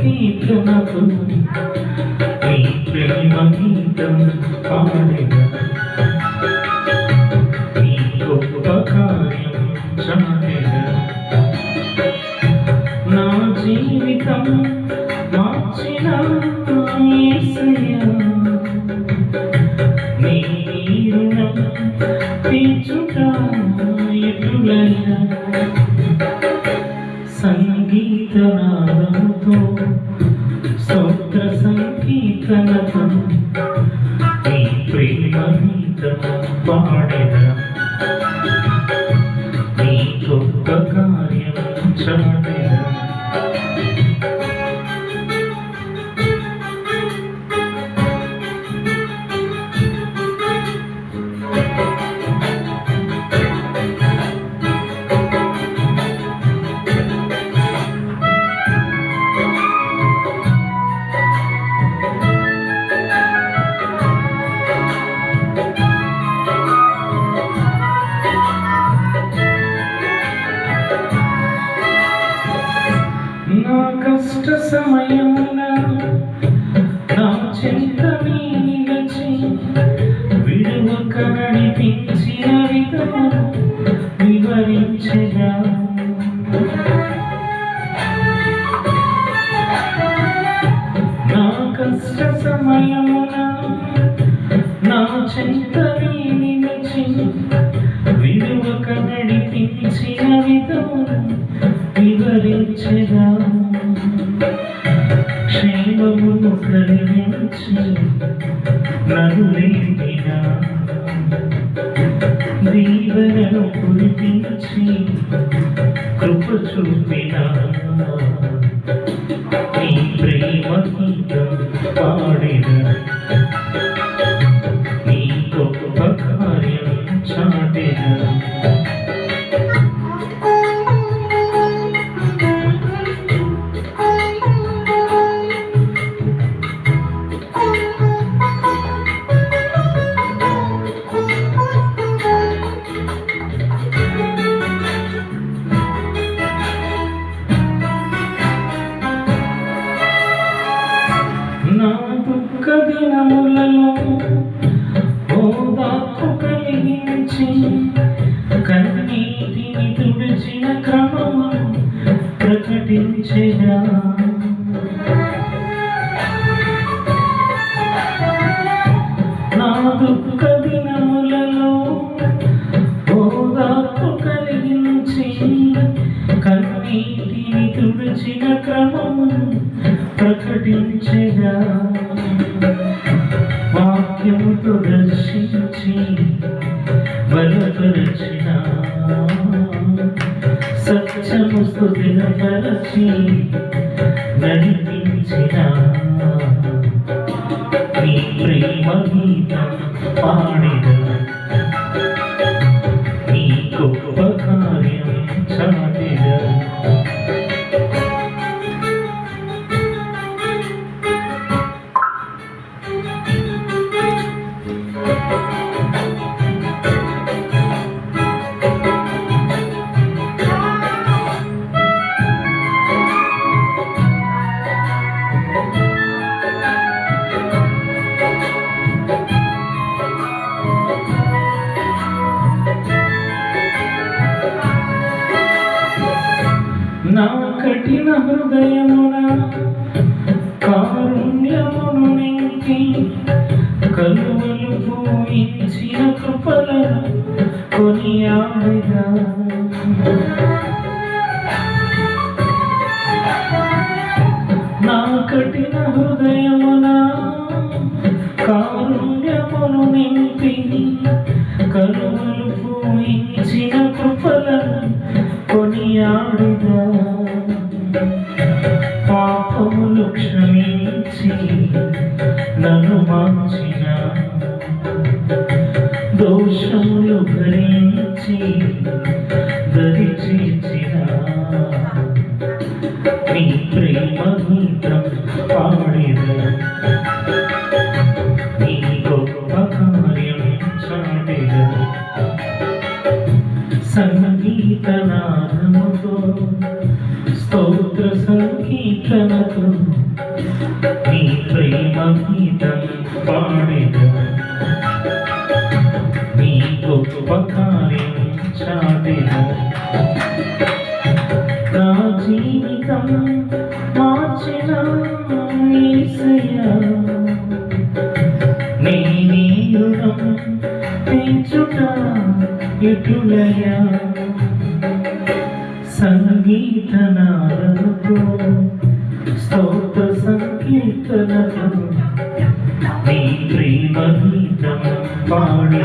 సంకీర్తనతో నీ ప్రేమ గీతం పాడగా నీ గొప్ప కార్యం చాటగా నా జీవితం మార్చిన యేసయ్యా నీ రుణం తీర్చుట ఎటులయ్యా సంగీతనాదముతో సంకీర్తనతో నీ ప్రేమ గీతము పాడెదా. నీ గొప్ప కార్యం చాటెదా కష్ట సమయమున నా చింత నిలిచి విడువక నడిపించిన విధము వివరించగా. నా కష్ట సమయమున నా చింత నిలిచి విడువక నడిపించిన విధము వివరించగా. దీవెనను కురిపించి కృప చూపినా దుఃఖ ఓదాపు కలిగించి కన్నీటిని తుడిచిన క్రమము ప్రకటించగా సత్యము స్థుతిపరచి నడిపించిన నీ ప్రేమ గీతం పాడిన నా కఠిన హృదయమున కారుణ్యమును నింపి కలువలు పూయించిన కృపల కొనియాడిగా నా కఠిన హృదయమున కారుణ్యమును నింపి కలువలు పూయించిన కొనియాడుగా పాపములు క్షమించి నన్ను మార్చిన. దోషములు భరించి పిలిచి నీ ప్రేమ గీతం పాడిన సంకీర్తనతో నీ ప్రేమ గీతం పాడిన. నీ గొప్ప కార్యం చాటిన. నా జీవితం మార్చిన యేసయ్యా నీ నీరుణం పెంచుట ఎటులయా సంగీతనాదముతో స్తోత్ర సంకీర్తనము నీ ప్రేమ గీతము పాడిన